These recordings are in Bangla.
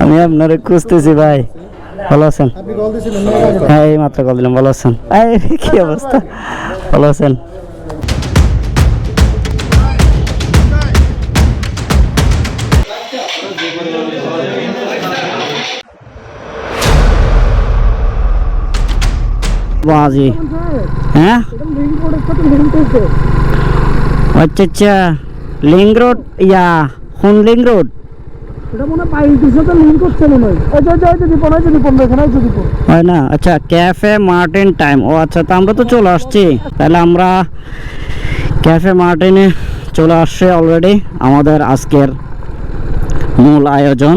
আমি আপনারে খুঁজতেছি ভাই। ভালো আছেন? হ্যাঁ এই মাত্র কল দিলাম ভালো আছেন? কি অবস্থা? ভালো আছেন? বাজি হ্যাঁ? আচ্ছা আচ্ছা। লিঙ্ক রোড ইয়া কোন লিঙ্ক রোড? হয় না? আচ্ছা ক্যাফে মার্টিন টাইম ও আচ্ছা তো আমরা তো চলে আসছি। তাহলে আমরা ক্যাফে মার্টিনে চলে আসছে অলরেডি আমাদের আজকের মূল আয়োজন।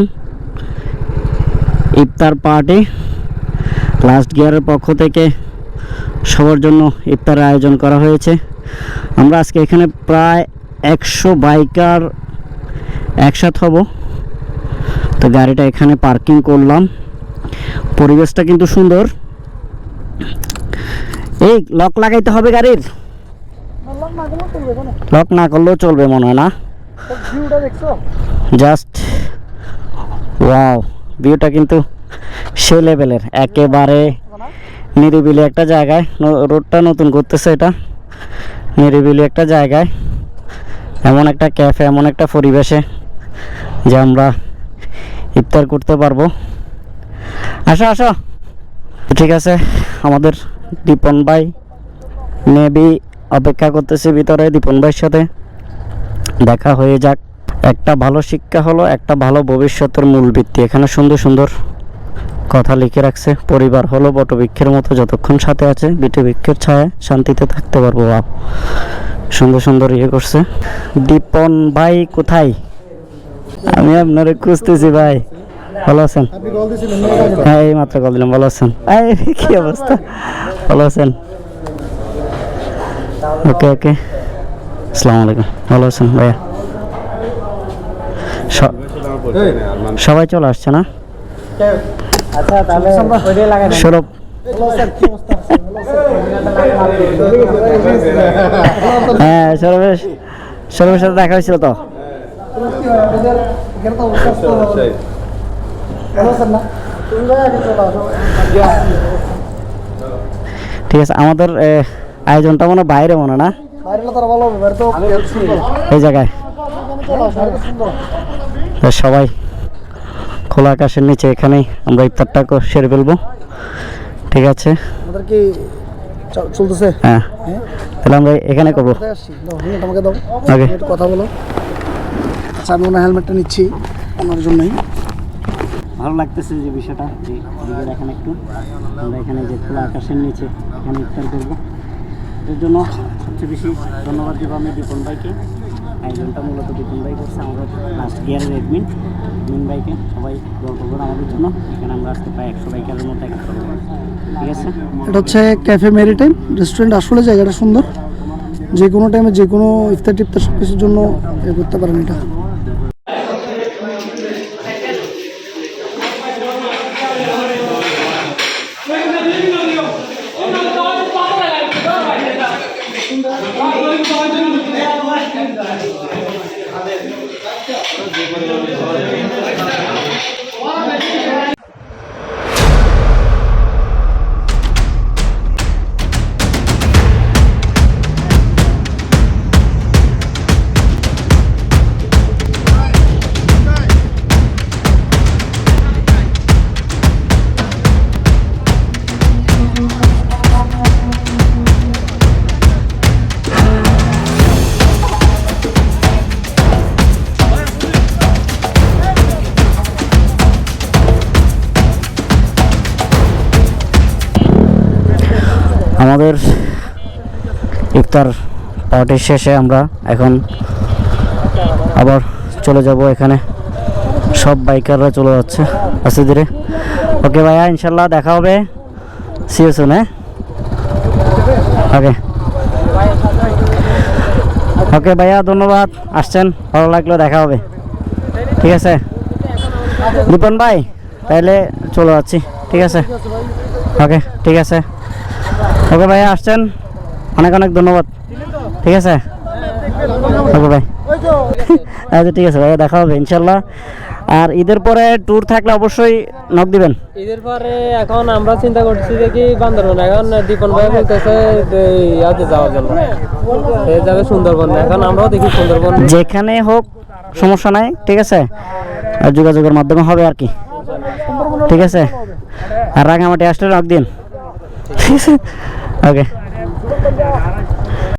ইফতার পার্টি লাস্ট গিয়ারের পক্ষ থেকে সবার জন্য ইফতারের আয়োজন করা হয়েছে। আমরা আজকে এখানে প্রায় একশো বাইকার একসাথে হব। তো গাড়িটা এখানে পার্কিং করলাম। পরিবেশটা কিন্তু সুন্দর। এই, লক লাগাইতে হবে গাড়ির? লক না করলেও চলবে মনে হয় না। জাস্ট ওয়াও ভিউটা কিন্তু সে লেভেলের একেবারে নিরিবিলি একটা জায়গায়। রোডটা নতুন করতেছে এটা। নিরিবিলি একটা জায়গায়। এমন একটা ক্যাফে এমন একটা পরিবেশে যে আমরা ইফতার করতে পারব। আসো আসো। ঠিক আছে, আমাদের দীপন ভাই মেবি অপেক্ষা করতেছে ভিতরে, দীপন ভাইয়ের সাথে। দেখা হয়ে যাক। একটা ভালো শিক্ষা হলো, একটা ভালো ভবিষ্যতের মূল ভিত্তি। এখানে সুন্দর সুন্দর কথা লিখে রাখছে। পরিবার হলো বটবৃক্ষের মতো, যতক্ষণ সাথে আছে বৃক্ষের ছায়ায় শান্তিতে থাকতে পারব। বাপ সুন্দর সুন্দর ইয়ে করছে। দীপন ভাই কোথায়? আমি আপনারে খুঁজতেছি ভাই। ভালো আছেন? হ্যাঁ এই মাত্র কল দিলাম ভালো আছেন? এই কি অবস্থা? ভালো আছেন? ওকে ওকে। আসসালামু আলাইকুম ভালো আছেন ভাইয়া? সবাই চলে আসছে না? আচ্ছা তাহলে ওইটাই লাগাই সৌরভ। হ্যাঁ সৌরভের সৌরভের সাথে দেখা হয়েছিল তো? ঠিক আছে আমাদের আয়োজনটা মনে হয় বাইরে মনে হয় না? বাইরে এই জায়গায়। সবাই খোলা আকাশের নিচে এখানেই আমরা ইফতারটা সেরে ফেলব। ঠিক আছে? কি চলতেছে? হ্যাঁ। তাহলে আমরা এখানে করব। ওকে। কথা বলো। আচ্ছা আমি ওনার হেলমেটটা নিচ্ছি ওনার জন্যই। ভালো লাগতেছে যে বিষয়টা যে এদিকে দেখেন একটু আমরা এখানে যে খোলা আকাশের নিচে এখানে ইফতার করব। এর জন্য সবচেয়ে বেশি ধন্যবাদ দেবো আমি দীপন ভাইকে। আয়োজনটা মূলত দীপন ভাই করছে আমাদের লাস্ট গিয়ারের এডমিন এডমিন ভাইকে। সবাই দোয়া করবেন আমাদের জন্য এখানে আমরা আসতে প্রায় একশো বাইকারের মতো একটা ঠিক আছে? এটা হচ্ছে ক্যাফে মেরিটাইম রেস্টুরেন্ট আসলে জায়গাটা সুন্দর। যে কোনো টাইমে যে কোনো ইফতার টিফতার সব কিছুর জন্য এ করতে পারেন এটা। যে আমাদের ইফতার পার্টির শেষে আমরা এখন আবার চলে যাব এখানে। সব বাইকাররা চলে যাচ্ছে। আস্তে ধীরে। ওকে ভাইয়া, ইনশাল্লাহ দেখা হবে। সিও সুন হ্যাঁ? ওকে ওকে ভাইয়া, ধন্যবাদ। আসছেন, ভালো লাগল, দেখা হবে। ঠিক আছে? দীপন ভাই, তাইলে চলে যাচ্ছি। ঠিক আছে? ওকে ঠিক আছে। ওকে ভাইয়া আসছেন? অনেক অনেক ধন্যবাদ। ঠিক আছে? ওকে ভাই। আচ্ছা ঠিক আছে ভাইয়া দেখা হবে ইনশাল্লাহ। আর ঈদের পরে ট্যুর থাকলে অবশ্যই নক দিবেন। ঈদের পরে এখন আমরা চিন্তা করছি যে কি বান্দরবন এখন দীপন ভাই বলতেছে ইয়াতে যাওয়ার জন্য। সে যাবে সুন্দরবন এখন আমরাও দেখি সুন্দরবন। যেখানে হোক সমস্যা নাই ঠিক আছে? আর যোগাযোগের মাধ্যমে হবে আর কি। ঠিক আছে? আর রাঙামাটি আসলে নক দিন। ওকে